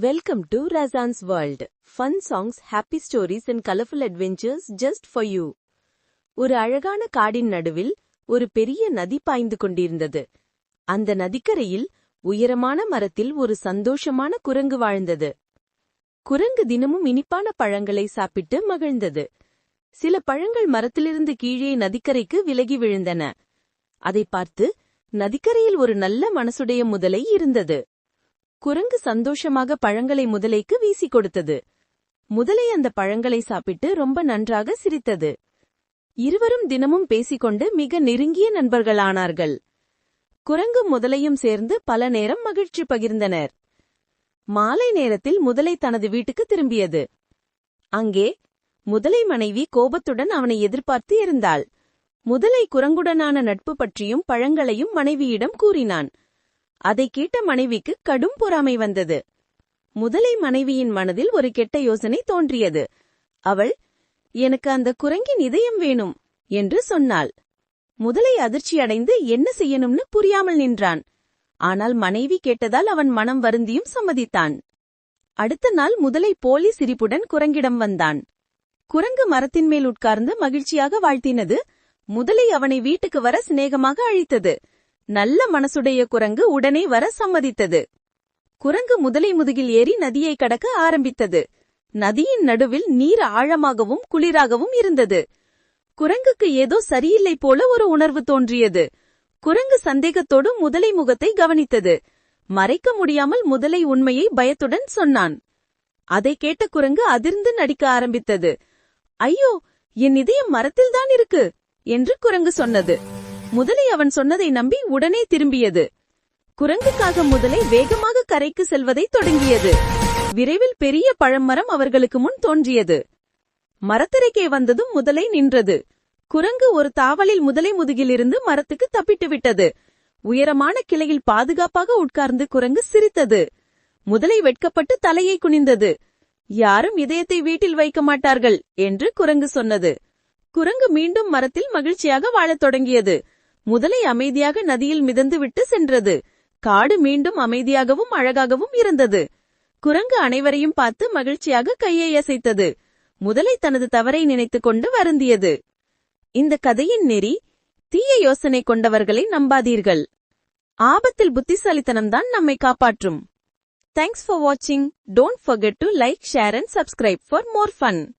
Welcome to Razan's World. Fun songs, happy stories and colorful adventures just for you. ஒரு அழகான காடின் நடுவில் ஒரு பெரிய நதி பாய்ந்து கொண்டிருந்தது. அந்த நதிக்கரையில் உயரமான மரத்தில் ஒரு சந்தோஷமான குரங்கு வாழ்ந்தது. குரங்கு தினமும் இனிப்பான பழங்களை சாப்பிட்டு மகிழ்ந்தது. சில பழங்கள் மரத்திலிருந்து கீழே நதிக்கரைக்கு விலகி விழுந்தன. அதை பார்த்து நதிக்கரையில் ஒரு நல்ல மனசுடைய முதலை இருந்தது. குரங்கு சந்தோஷமாக பழங்களை முதலைக்கு வீசிக் கொடுத்தது. முதலை அந்த பழங்களை சாப்பிட்டு ரொம்ப நன்றாக சிரித்தது. இருவரும் தினமும் பேசிக்கொண்டு மிக நெருங்கிய நண்பர்களானார்கள். குரங்கும் முதலையும் சேர்ந்து பல நேரம் மகிழ்ச்சி பகிர்ந்தனர். மாலை நேரத்தில் முதலை தனது வீட்டுக்கு திரும்பியது. அங்கே முதலை மனைவி கோபத்துடன் அவனை எதிர்பார்த்து இருந்தாள். முதலை குரங்குடனான நட்பு பற்றியும் பழங்களையும் மனைவியிடம் கூறினான். அதை கேட்ட மனைவிக்கு கடும் பொறாமை வந்தது. முதலை மனைவியின் மனதில் ஒரு கெட்ட யோசனை தோன்றியது. அவள் எனக்கு அந்த குரங்கின் இதயம் வேணும் என்று சொன்னாள். முதலை அதிர்ச்சியடைந்து என்ன செய்யணும்னு புரியாமல் நின்றான். ஆனால் மனைவி கேட்டதால் அவன் மனம் வருந்தியும் சம்மதித்தான். அடுத்த நாள் முதலை போலி சிரிப்புடன் குரங்கிடம் வந்தான். குரங்கு மரத்தின் மேல் உட்கார்ந்து மகிழ்ச்சியாக வாழ்த்தினது. முதலை அவனை வீட்டுக்கு வர சிநேகமாக அழித்தது. நல்ல மனசுடைய குரங்கு உடனே வர சம்மதித்தது. குரங்கு முதலை முதுகில் ஏறி நதியை கடக்க ஆரம்பித்தது. நதியின் நடுவில் நீர் ஆழமாகவும் குளிராகவும் இருந்தது. குரங்குக்கு ஏதோ சரியில்லை போல ஒரு உணர்வு தோன்றியது. குரங்கு சந்தேகத்தோடு முதலை முகத்தை கவனித்தது. மறைக்க முடியாமல் முதலை உண்மையை பயத்துடன் சொன்னான். அதை கேட்ட குரங்கு அதிர்ந்து நடிக்க ஆரம்பித்தது. ஐயோ என் இதயம் மரத்தில்தான் இருக்கு என்று குரங்கு சொன்னது. முதலை அவன் சொன்னதை நம்பி உடனே திரும்பியது. குரங்குக்காக முதலை வேகமாக கரைக்கு செல்வதை தொடங்கியது. விரைவில் பெரிய பழமரம் அவர்களுக்கு முன் தோன்றியது. மரத்தரைக்கே வந்ததும் முதலை நின்றது. குரங்கு ஒரு தாவலில் முதலை முதுகிலிருந்து மரத்துக்கு தப்பிட்டு விட்டது உயரமான கிளையில் பாதுகாப்பாக உட்கார்ந்து குரங்கு சிரித்தது. முதலை வெட்கப்பட்டு தலையை குனிந்தது. யாரும் இதயத்தை வீட்டில் வைக்க மாட்டார்கள் என்று குரங்கு சொன்னது. குரங்கு மீண்டும் மரத்தில் மகிழ்ச்சியாக வாழத் தொடங்கியது. முதலை அமைதியாக நதியில் மிதந்துவிட்டு சென்றது. காடு மீண்டும் அமைதியாகவும் அழகாகவும் இருந்தது. குரங்கு அனைவரையும் பார்த்து மகிழ்ச்சியாக கையை அசைத்தது. முதலை தனது தவறை நினைத்துக் கொண்டு வருந்தியது. இந்த கதையின் நெறி தீய யோசனை கொண்டவர்களை நம்பாதீர்கள். ஆபத்தில் புத்திசாலித்தனம்தான் நம்மை காப்பாற்றும். தேங்க்ஸ் ஃபார் வாட்சிங் don't forget to like share and subscribe for more fun